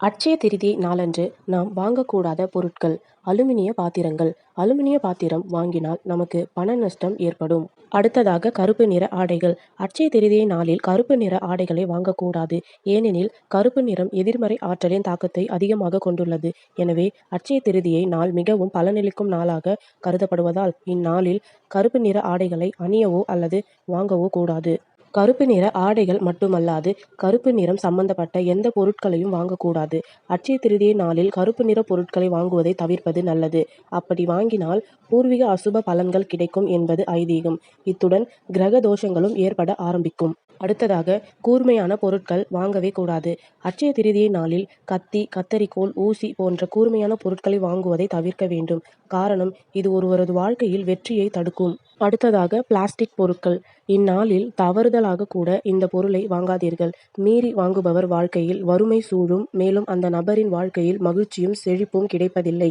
அட்சய திருதி நாளன்று நாம் வாங்கக்கூடாத பொருட்கள் அலுமினிய பாத்திரங்கள் அலுமினிய பாத்திரம் வாங்கினால் நமக்கு பண நஷ்டம் ஏற்படும். அடுத்ததாக கருப்பு நிற ஆடைகள் அட்சய திருதியை நாளில் கருப்பு நிற ஆடைகளை வாங்கக்கூடாது. ஏனெனில் கருப்பு நிறம் எதிர்மறை ஆற்றலின் தாக்கத்தை அதிகமாக கொண்டுள்ளது. எனவே அட்சய திருதியை நாள் மிகவும் பலனளிக்கும் நாளாக கருதப்படுவதால் இந்நாளில் கருப்பு நிற ஆடைகளை அணியவோ அல்லது வாங்கவோ கூடாது. கருப்பு நிற ஆடைகள் மட்டுமல்லாது கருப்பு நிறம் சம்பந்தப்பட்ட எந்த பொருட்களையும் வாங்கக்கூடாது. அட்சய திருதியை நாளில் கருப்பு நிற பொருட்களை வாங்குவதை தவிர்ப்பது நல்லது. அப்படி வாங்கினால் பூர்வீக அசுப பலன்கள் கிடைக்கும் என்பது ஐதீகம். இத்துடன் கிரக தோஷங்களும் ஏற்பட ஆரம்பிக்கும். அடுத்ததாக கூர்மையான பொருட்கள் வாங்கவே கூடாது. அட்சய திருதியை நாளில் கத்தி கத்தரிக்கோல் ஊசி போன்ற கூர்மையான பொருட்களை வாங்குவதை தவிர்க்க வேண்டும். காரணம் இது ஒருவரது வாழ்க்கையில் வெற்றியை தடுக்கும். அடுத்ததாக பிளாஸ்டிக் பொருட்கள் இந்நாளில் தவறுதலாக கூட இந்த பொருளை வாங்காதீர்கள். மீறி வாங்குபவர் வாழ்க்கையில் வறுமை சூழும் மேலும் அந்த நபரின் வாழ்க்கையில் மகிழ்ச்சியும் செழிப்பும் கிடைப்பதில்லை.